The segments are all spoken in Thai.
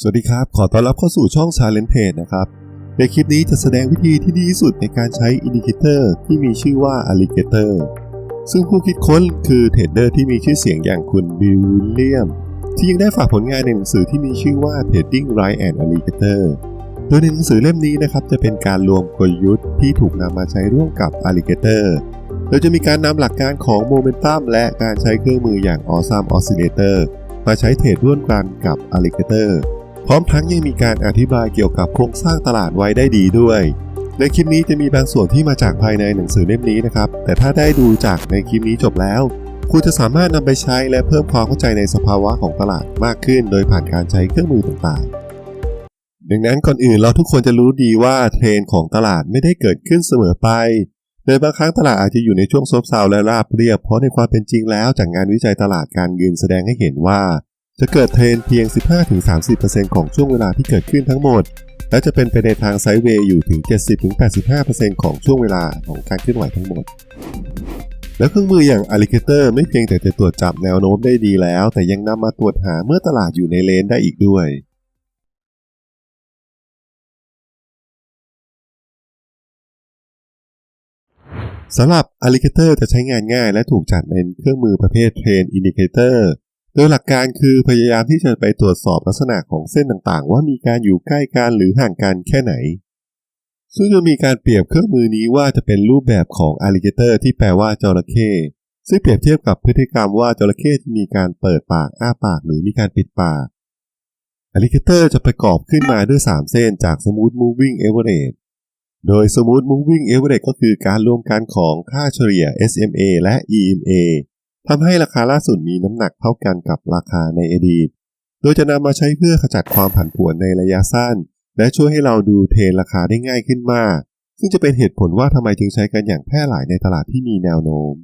สวัสดีครับ ขอต้อนรับเข้าสู่ช่อง Challenge Page นะครับ ในคลิปนี้จะแสดงวิธีที่ดีที่สุดในการใช้อินดิเคเตอร์ที่มีชื่อว่า Alligator ซึ่งผู้คิดค้นคือเทรดเดอร์ที่มีชื่อเสียงอย่างคุณบิลวิลเลียม ที่ยังได้ฝากผลงานในหนังสือที่มีชื่อว่า Trading Right and Alligator โดยในหนังสือเล่มนี้นะครับจะเป็นการรวมกลยุทธ์ที่ถูกนำมาใช้ร่วมกับ Alligator โดยจะมีการนำหลักการของโมเมนตัมและการใช้เครื่องมืออย่าง Awesome Oscillator มาใช้เทรดร่วมกันกับ Alligator พร้อมทั้งยังมีการอธิบายเกี่ยวกับโครงสร้างตลาดไว้ได้ดีด้วย ในคลิปนี้จะมีบางส่วนที่มาจากภายในหนังสือเล่มนี้นะครับ แต่ถ้าได้ดูจากในคลิปนี้จบแล้ว คุณจะสามารถนำไปใช้และเพิ่มความเข้าใจในสภาวะของตลาดมากขึ้น โดยผ่านการใช้เครื่องมือต่างๆ ดังนั้นก่อนอื่นเราทุกคนจะรู้ดีว่าเทรนของตลาดไม่ได้เกิดขึ้นเสมอไปโดยบางครั้งตลาดอาจจะอยู่ในช่วงซบเซาและราบเรียบ เพราะในความเป็นจริงแล้วจากงานวิจัยตลาดการเงินแสดงให้เห็นว่า จะเกิดเทรนเพียง 15-30%ของช่วงเวลาที่เกิดขึ้นทั้งหมด และจะเป็นไปในทางไซด์เวย์อยู่ถึง 70-85%ของช่วงเวลาของการเคลื่อนไหวทั้งหมด แล้วเครื่องมืออย่าง Alligator ไม่เพียงแต่จะตรวจจับแนวโน้มได้ดีแล้ว แต่ยังนำมาตรวจหาเมื่อตลาดอยู่ในเลนได้อีกด้วยสำหรับ Alligator จะใช้งานง่ายและถูกจัดเป็นเครื่องมือประเภท Trend Indicator โดยหลักการคือพยายามที่จะไปตรวจสอบลักษณะของเส้นต่างๆ ว่ามีการอยู่ใกล้กันหรือห่างกันแค่ไหน ซึ่งจะมีการเปรียบเครื่องมือนี้ว่าจะเป็นรูปแบบของ alligator ที่แปลว่าจระเข้ซึ่งเปรียบเทียบกับพฤติกรรมว่าจระเข้จะมีการเปิดปากอ้าปากหรือมีการปิดปาก alligator จะประกอบขึ้นมาด้วย 3 เส้นจาก smooth moving average โดย smooth moving average ก็คือการรวมกันของค่าเฉลี่ย SMA และ EMA ทำให้ราคาล่าสุดมีน้ำหนักเท่ากันกับราคาในอดีต โดยจะนำมาใช้เพื่อขจัดความผันผวนในระยะสั้น และช่วยให้เราดูเทรนราคาได้ง่ายขึ้นมาก ซึ่งจะเป็นเหตุผลว่าทำไมจึงใช้กันอย่างแพร่หลายในตลาดที่มีแนวโน้ม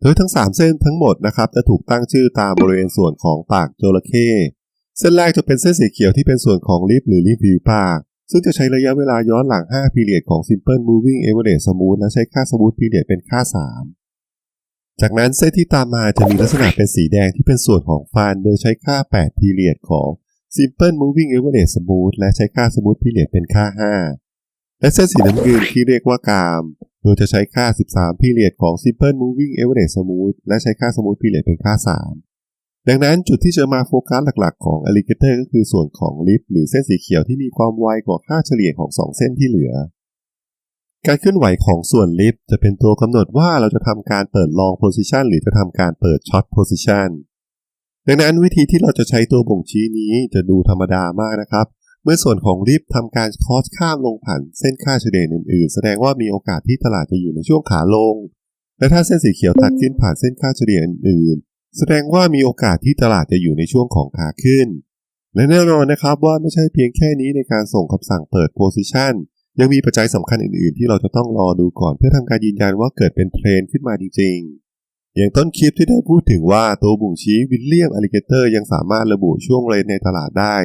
โดยทั้ง 3 เส้นทั้งหมดนะครับจะถูกตั้งชื่อตามบริเวณส่วนของปากจระเข้เส้นแรกจะเป็นเส้นสีเขียวที่เป็นส่วนของลิฟหรือลิฟวิวปากซึ่งจะใช้ระยะเวลาย้อนหลัง5พีเรียดของ Simple Moving Average Smooth และใช้ค่า Smooth Period เป็นค่า 3 จากนั้นเส้นที่ตามมาจะมีลักษณะเป็นสีแดงที่เป็นส่วนของฟัน โดยใช้ค่า 8 พีเรียดของ Simple Moving Average Smooth และใช้ค่า Smooth Period เป็นค่า 5 และเส้นสีน้ำเงินที่เรียกว่ากาม โดยจะใช้ค่า 13 พีเรียดของ Simple Moving Average Smooth และใช้ค่า Smooth Period เป็นค่า 3ดังนั้นจุดที่จะมาโฟกัสหลักๆ ของ Alligator ก็คือส่วนของลิฟหรือเส้นสีเขียวที่มีความไวกว่าค่าเฉลี่ยของ 2 เส้นที่เหลือ การเคลื่อนไหวของส่วนลิฟต์จะเป็นตัวกำหนดว่าเราจะทำการเปิด long position หรือจะทำการเปิด short position ดังนั้นวิธีที่เราจะใช้ตัวบ่งชี้นี้จะดูธรรมดามากนะครับ เมื่อส่วนของลิฟต์ทำการคอสข้ามลงผ่านเส้นค่าเฉลี่ยอื่นๆ แสดงว่ามีโอกาสที่ตลาดจะอยู่ในช่วงขาลง และถ้าเส้นสีเขียวตัดขึ้นผ่านเส้นค่าเฉลี่ยอื่นๆ แสดงว่ามีโอกาสที่ตลาดจะอยู่ในช่วงของขาขึ้น และแน่นอนนะครับว่าไม่ใช่เพียงแค่นี้ในการส่งคำสั่งเปิด position ยังมีปัจจัยสำคัญอื่นๆ ที่เราจะต้องรอดูก่อนเพื่อทำการยืนยันว่าเกิดเป็นเทรนขึ้นมาจริงๆ อย่างต้นคลิปที่ได้พูดถึงว่าตัวบ่งชี้วิลเลียมอลิเกเตอร์ยังสามารถระบุช่วงเลนในตลาดได้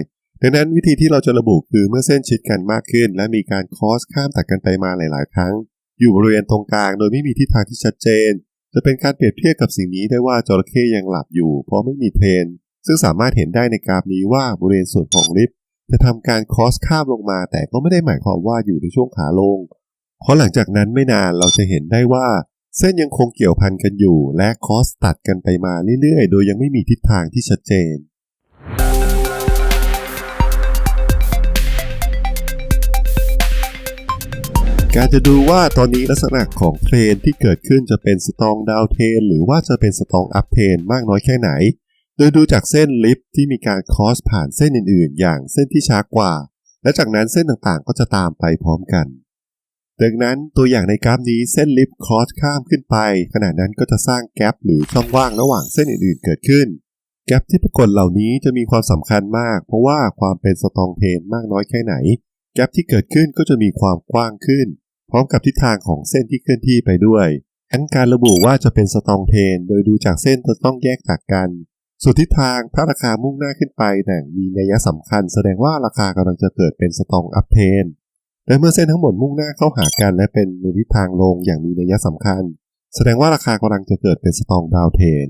ดังนั้นวิธีที่เราจะระบุคือเมื่อเส้นชิดกันมากขึ้น และมีการคอสข้ามตัดกันไปมาหลาย ๆ ครั้ง อยู่บริเวณตรงกลางโดยไม่มีทิศทางที่ชัดเจน จะเป็นการเปรียบเทียบกับสิ่งนี้ได้ว่าจระเข้ยังหลับอยู่ เพราะไม่มีเทรนซึ่งสามารถเห็นได้ในกราฟนี้ว่าบริเวณส่วนของลิฟต์ จะทำการคอสข้ามลงมา แต่ก็ไม่ได้หมายความว่าอยู่ในช่วงขาลง เพราะหลังจากนั้นไม่นานเราจะเห็นได้ว่า เส้นยังคงเกี่ยวพันกันอยู่ และคอสตัดกันไปมาเรื่อยๆ โดยยังไม่มีทิศทางที่ชัดเจนการจะดูว่าตอนนี้ลักษณะของเทรนที่เกิดขึ้นจะเป็นสตองดาวเทรนหรือว่าจะเป็นสตองอัพเทรนมากน้อยแค่ไหน โดยดูจากเส้นลิฟที่มีการคอสผ่านเส้นอื่นๆ อย่างเส้นที่ช้ากว่า และจากนั้นเส้นต่างๆ ก็จะตามไปพร้อมกัน ดังนั้นตัวอย่างในกราฟนี้เส้นลิฟคอสข้ามขึ้นไป ขณะนั้นก็จะสร้างแกลบหรือช่องว่างระหว่างเส้นอื่นๆ เกิดขึ้น แกลบที่ปรากฏเหล่านี้จะมีความสำคัญมาก เพราะว่าความเป็นสตองเทนมากน้อยแค่ไหน แกลบที่เกิดขึ้นก็จะมีความกว้างขึ้น พร้อมกับทิศทางของเส้นที่เคลื่อนที่ไปด้วยทั้นการระบุว่าจะเป็นสตองเทนโดยดูจากเส้นจะต้องแยกจากกัน ส่วนทิศทางถ้าราคามุ่งหน้าขึ้นไปแต่มีนัยสำคัญ แสดงว่าราคากำลังจะเกิดเป็นสตองอัพเทนและเมื่อเส้นทั้งหมดมุ่งหน้าเข้าหากันและเป็นในทิศทางลงอย่างมีนัยสำคัญ แสดงว่าราคากำลังจะเกิดเป็นสตองดาวเทรน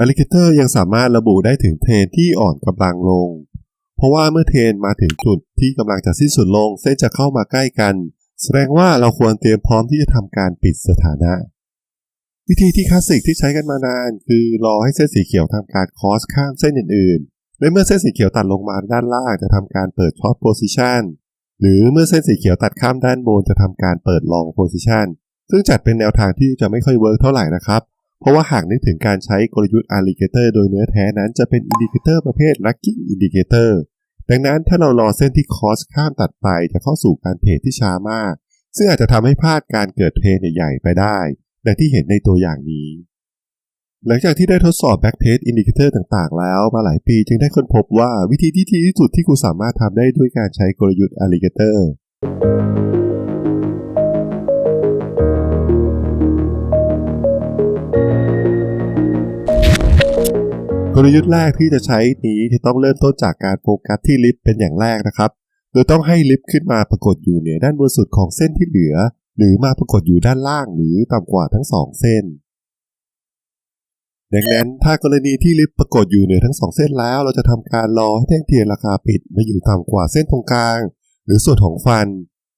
Alligator ยังสามารถระบุได้ถึงเทนที่อ่อนกำลังลง เพราะว่าเมื่อเทนมาถึงจุดที่กำลังจะสิ้นสุดลง เส้นจะเข้ามาใกล้กัน แสดงว่าเราควรเตรียมพร้อมที่จะทำการปิดสถานะ วิธีที่คลาสสิกที่ใช้กันมานาน คือรอให้เส้นสีเขียวทำการคอสข้ามเส้นอื่นๆ และเมื่อเส้นสีเขียวตัดลงมาด้านล่างจะทำการเปิดช็อตโพซิชันหรือเมื่อเส้นสีเขียวตัดข้ามด้านบนจะทำการเปิดลองโพซิชันซึ่งจัดเป็นแนวทางที่จะไม่ค่อยเวิร์กเท่าไหร่นะครับ เพราะว่าหากนึกถึงการใช้กลยุทธ์ alligator โดยเนื้อแท้นั้นจะเป็นอินดิเคเตอร์ประเภท lucky indicator ดังนั้นถ้าเรารอเส้นที่คอสข้ามตัดไปจะเข้าสู่การเทรดที่ช้ามาก ซึ่งอาจจะทำให้พลาดการเกิดเทรนใหญ่ๆไปได้ ดังที่เห็นในตัวอย่างนี้ หลังจากที่ได้ทดสอบ backtest indicator ต่างๆ แล้วมาหลายปีจึงได้ค้นพบว่าวิธีที่ดีที่สุดที่คุณสามารถทำได้ด้วยการใช้กลยุทธ์ alligator กลยุทธ์แรกที่จะใช้นี้จะต้องเริ่มต้นจากการโฟกัสที่ลิฟต์เป็นอย่างแรกนะครับ โดยต้องให้ลิฟต์ขึ้นมาปรากฏอยู่เหนือด้านบนสุดของเส้นที่เหลือ หรือมาปรากฏอยู่ด้านล่างหรือต่ำกว่าทั้งสองเส้น ดังนั้นถ้ากรณีที่ลิฟต์ปรากฏอยู่เหนือทั้งสองเส้นแล้ว เราจะทำการรอให้แท่งเทียนราคาปิดมาอยู่ต่ำกว่าเส้นตรงกลาง หรือส่วนของฟัน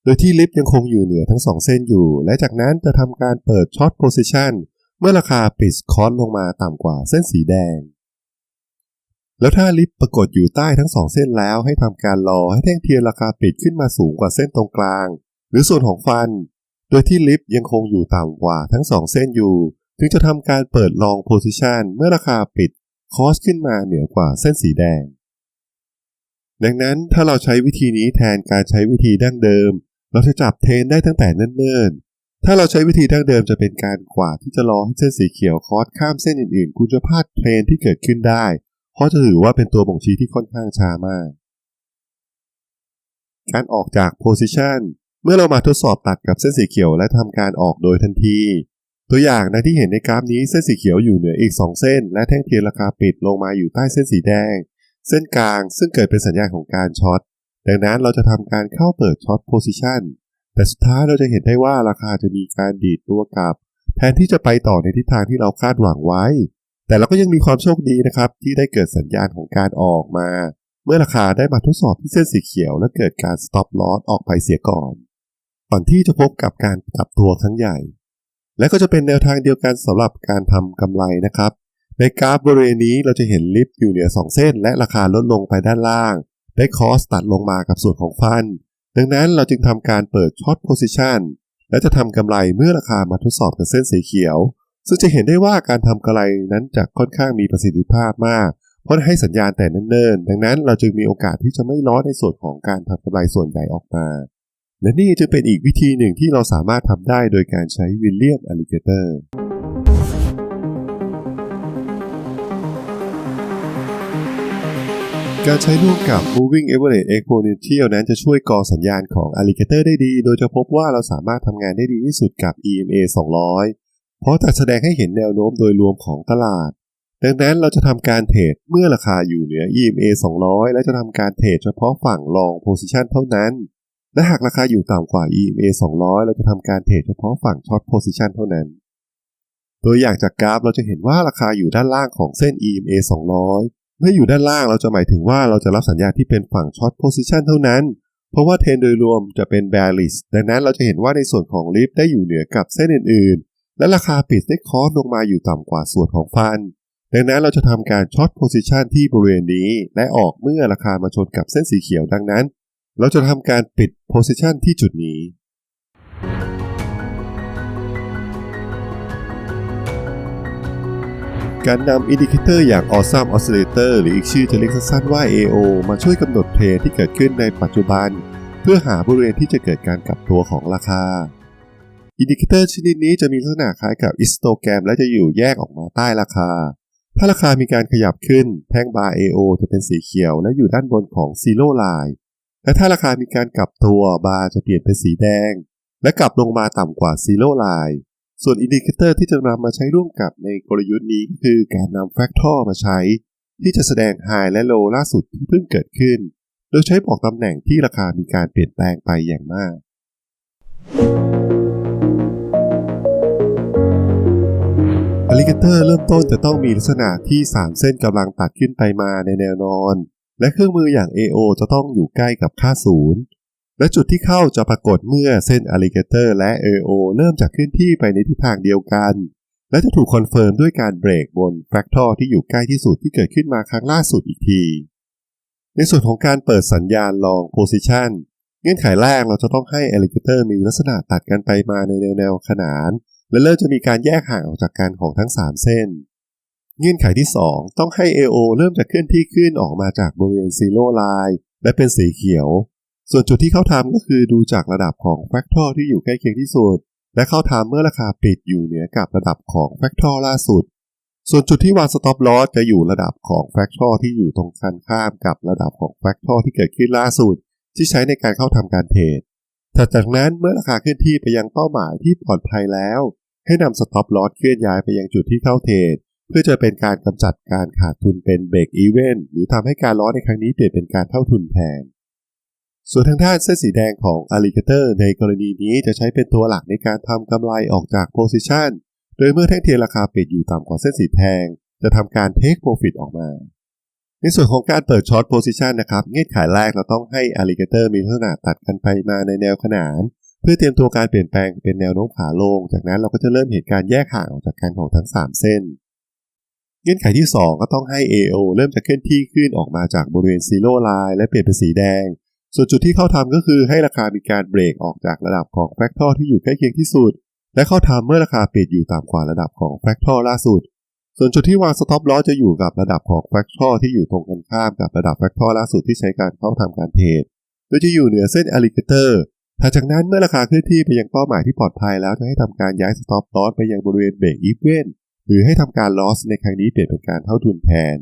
โดยที่ลิฟต์ยังคงอยู่เหนือทั้งสองเส้นอยู่ และจากนั้นจะทำการเปิดช็อตโพซิชันเมื่อราคาปิดคอร์สลงมาต่ำกว่าเส้นสีแดงแล้วถ้าลิฟต์ปรากฏอยู่ใต้ทั้งสองเส้นแล้วให้ทำการรอให้แท่งเทียนราคาปิดขึ้นมาสูงกว่าเส้นตรงกลาง หรือส่วนของฟัน โดยที่ลิฟต์ยังคงอยู่ต่ำกว่าทั้งสองเส้นอยู่ ถึงจะทำการเปิดลองโพซิชันเมื่อราคาปิดคอสขึ้นมาเหนือกว่าเส้นสีแดง ดังนั้นถ้าเราใช้วิธีนี้แทนการใช้วิธีดั้งเดิม เราจะจับเทรนได้ตั้งแต่เนิ่นๆ ถ้าเราใช้วิธีดั้งเดิมจะเป็นการกว่าที่จะรอให้เส้นสีเขียวคอสข้ามเส้นอื่นๆ คุณจะพลาดเทรนที่เกิดขึ้นได้ เพราะจะถือว่าเป็นตัวบ่งชี้ที่ค่อนข้างช้ามาก การออกจาก position เมื่อเรามาทดสอบตัดกับเส้นสีเขียวและทำการออกโดยทันที ตัวอย่างในที่เห็นในกราฟนี้เส้นสีเขียวอยู่เหนืออีก 2 เส้น และแท่งเทียนราคาปิดลงมาอยู่ใต้เส้นสีแดง เส้นกลางซึ่งเกิดเป็นสัญญาณของการช็อตดังนั้นเราจะทำการเข้าเปิดช็อต position แต่สุดท้ายเราจะเห็นได้ว่าราคาจะมีการดีดตัวกลับ แทนที่จะไปต่อในทิศทางที่เราคาดหวังไว้ แต่เราก็ยังมีความโชคดีนะครับ ที่ได้เกิดสัญญาณของการออกมา เมื่อราคาได้มาทดสอบที่เส้นสีเขียว และเกิดการ stop loss ออกไปเสียก่อน ก่อนที่จะพบกับการกลับตัวครั้งใหญ่ และก็จะเป็นแนวทางเดียวกันสำหรับการทำกำไรนะครับ ในกราฟบริเวณนี้เราจะเห็นลิฟต์อยู่เหนือ 2 เส้น และราคาลดลงไปด้านล่าง ได้คอสตัดลงมากับส่วนของฟัน ดังนั้นเราจึงทำการเปิดช็อตโพซิชันและจะทำกำไรเมื่อราคามาทดสอบกับเส้นสีเขียว ซึ่งจะเห็นได้ว่าการทำกำไรนั้นจะค่อนข้างมีประสิทธิภาพมากเพราะให้สัญญาณแต่เนิ่นๆ ดังนั้นเราจึงมีโอกาสที่จะไม่ล้อในส่วนของการทำกำไรส่วนใหญ่ออกมา และนี่จะเป็นอีกวิธีหนึ่งที่เราสามารถทำได้โดยการใช้วิลเลียมอลิเกเตอร์การใช้ร่วมกับ Moving Average Exponential นั้นจะช่วยกรอสัญญาณของ Alligator ได้ดี โดยจะพบว่าเราสามารถทำงานได้ดีที่สุดกับ EMA 200 เพราะจะแสดงให้เห็นแนวโน้มโดยรวมของตลาด ดังนั้นเราจะทำการเทรดเมื่อราคาอยู่เหนือ EMA 200 และจะทำการเทรดเฉพาะฝั่ง Long Position เท่านั้น และหากราคาอยู่ต่ำกว่า EMA 200 เราจะทำการเทรดเฉพาะฝั่ง Short Position เท่านั้น ตัวอย่างจากกราฟเราจะเห็นว่าราคาอยู่ด้านล่างของเส้น EMA 200 เมื่ออยู่ด้านล่างเราจะหมายถึงว่าเราจะรับสัญญาณที่เป็นฝั่ง Short Position เท่านั้น เพราะว่าเทรนโดยรวมจะเป็น bearish ดังนั้นเราจะเห็นว่าในส่วนของลิฟได้อยู่เหนือกับเส้นอื่นๆ และราคาปิดได้คอร์สลงมาอยู่ต่ำกว่าส่วนของฟัน ดังนั้นเราจะทำการ Short Position ที่บริเวณนี้และออกเมื่อราคามาชนกับเส้นสีเขียวดังนั้น เราจะทำการปิด Position ที่จุดนี้ การนำอินดิเคเตอร์อย่าง Awesome Oscillator หรืออีกชื่อจะเรียกสั้นๆว่า AO มาช่วยกำหนดเทรที่เกิดขึ้นในปัจจุบัน เพื่อหาบริเวณที่จะเกิดการกลับตัวของราคา อินดิเคเตอร์ชนิดนี้จะมีลักษณะคล้ายกับอิสโตแกรมและจะอยู่แยกออกมาใต้ราคา ถ้าราคามีการขยับขึ้นแท่งบาร์ AO จะเป็นสีเขียวและอยู่ด้านบนของ Zero Line และถ้าราคามีการกลับตัวบาร์จะเปลี่ยนเป็นสีแดง และกลับลงมาต่ำกว่า Zero Line ส่วนอินดิเคเตอร์ที่จะนำมาใช้ร่วมกับในกลยุทธ์นี้คือการนำแฟกทอร์มาใช้ ที่จะแสดงไฮและโลล่าสุดที่เพิ่งเกิดขึ้น โดยใช้บอกตำแหน่งที่ราคามีการเปลี่ยนแปลงไปอย่างมากอลิเกเตอร์เริ่มต้นจะต้องมีลักษณะที่ 3 เส้นกำลังตัดขึ้นไปมาในแนวนอน และเครื่องมืออย่าง AO จะต้องอยู่ใกล้กับค่าศูนย์และจุดที่เข้าจะปรากฏเมื่อเส้น Alligator และ AO เริ่มจากเคลื่อนที่ไปในทิศทางเดียวกัน และจะถูกคอนเฟิร์มด้วยการเบรกบน Fractal ที่อยู่ใกล้ที่สุดที่เกิดขึ้นมาครั้งล่าสุดอีกที ในส่วนของการเปิดสัญญาณ long position เงื่อนไขแรกเราจะต้องให้ Alligator มีลักษณะตัดกันไปมาในแนวขนาน และเริ่มจะมีการแยกห่างออกจากกันของทั้ง 3 เส้น เงื่อนไขที่ 2 ต้องให้ AO เริ่มจากเคลื่อนที่ขึ้นออกมาจากบริเวณ Zero Line และเป็นสีเขียว ส่วนจุดที่เข้าทำก็คือดูจากระดับของ Fractal ที่อยู่ใกล้เคียงที่สุด และเข้าทำเมื่อราคาปิดอยู่เหนือกับระดับของ Fractal ล่าสุด ส่วนจุดที่วาง Stop Loss จะอยู่ระดับของ Fractal ที่อยู่ตรงกันข้ามกับระดับของ Fractal ที่เกิดขึ้นล่าสุด ที่ใช้ในการเข้าทำการเทรดถัดจากนั้นเมื่อราคาเคลื่อนที่ไปยังเป้าหมายที่ปลอดภัยแล้ว ให้นำ Stop Loss เคลื่อนย้ายไปยังจุดที่เข้าเทรด พื่อจะเป็นการกำจัดการขาดทุนเป็นเบรกอีเวนหรือทำให้การล้อในครั้งนี้เปลี่ยนเป็นการเท่าทุนแทน ส่วนทางด้านเส้นสีแดงของ Alligator ในกรณีนี้จะใช้เป็นตัวหลักในการทำกำไรออกจาก Position โดยเมื่อแท่งเทียนราคาปิดอยู่ต่ำกว่าเส้นสีแดงจะทำการ Take Profit ออกมา ในส่วนของการเปิดช็อตโพซิชันนะครับเงื่อนไขแรกเราต้องให้ Alligator มีลักษณะตัดกันไปมาในแนวขนาน เพื่อเตรียมตัวการเปลี่ยนแปลงเป็นแนวโน้มขาลง จากนั้นเราก็จะเริ่มเห็นการแยกห่างออกจากกันของทั้ง 3 เส้น เงื่อนไขที่ 2 ก็ต้องให้ AO เริ่มจากเคลื่อนที่ขึ้นออกมาจากบริเวณ Zero Line และเปลี่ยนเป็นสีแดง ส่วนจุดที่เข้าทำก็คือให้ราคามีการเบรกออกจากระดับของ Fractal ที่อยู่ใกล้เคียงที่สุด และเข้าทำเมื่อราคาปิดอยู่ต่ำกว่าระดับของ Fractal ล่าสุด ส่วนจุดที่วาง Stop Loss จะอยู่กับระดับของ Fractal ที่อยู่ตรงกันข้ามกับระดับ Fractal ล่าสุดที่ใช้การเข้าทำการเทรดโดยจะอยู่เหนือเส้น Alligator ถัดจากนั้นเมื่อราคาเคลื่อนที่ไปยังเป้าหมายที่ปลอดภัยแล้วจะให้ทำการย้าย Stop Loss ไปยังบริเวณเบรกอีเวน หรือให้ทำการ Loss ในครั้งนี้เปลี่ยนเป็นการเท่าทุนแทน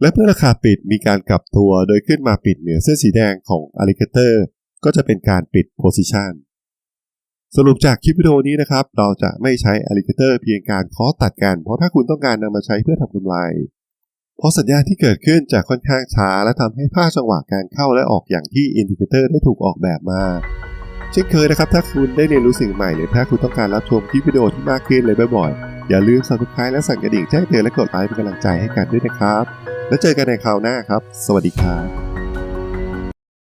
และเมื่อราคาปิดมีการกลับตัวโดยขึ้นมาปิดเหนือเส้นสีแดงของ Alligator ก็จะเป็นการปิด Position สรุปจากคลิปวิดีโอนี้นะครับ เราจะไม่ใช้ Alligator เพียงการคอตัดกัน เพราะถ้าคุณต้องการนำมาใช้เพื่อทำกำไร เพราะสัญญาณที่เกิดขึ้นจะค่อนข้างช้า และทำให้พลาดจังหวะการเข้าและออกอย่างที่อินดิเคเตอร์ได้ถูกออกแบบมาเช่นเคยนะครับ ถ้าคุณได้เรียนรู้สิ่งใหม่ หรือถ้าคุณต้องการรับชมคลิปวิดีโอที่มากขึ้นเลยบ่อยๆ อย่าลืม subscribe และสั่นกระดิ่งแจ้งเตือนและกดไลค์เป็นกำลังใจให้กันด้วยนะครับ แล้วเจอกันในคราวหน้าครับ สวัสดีครับ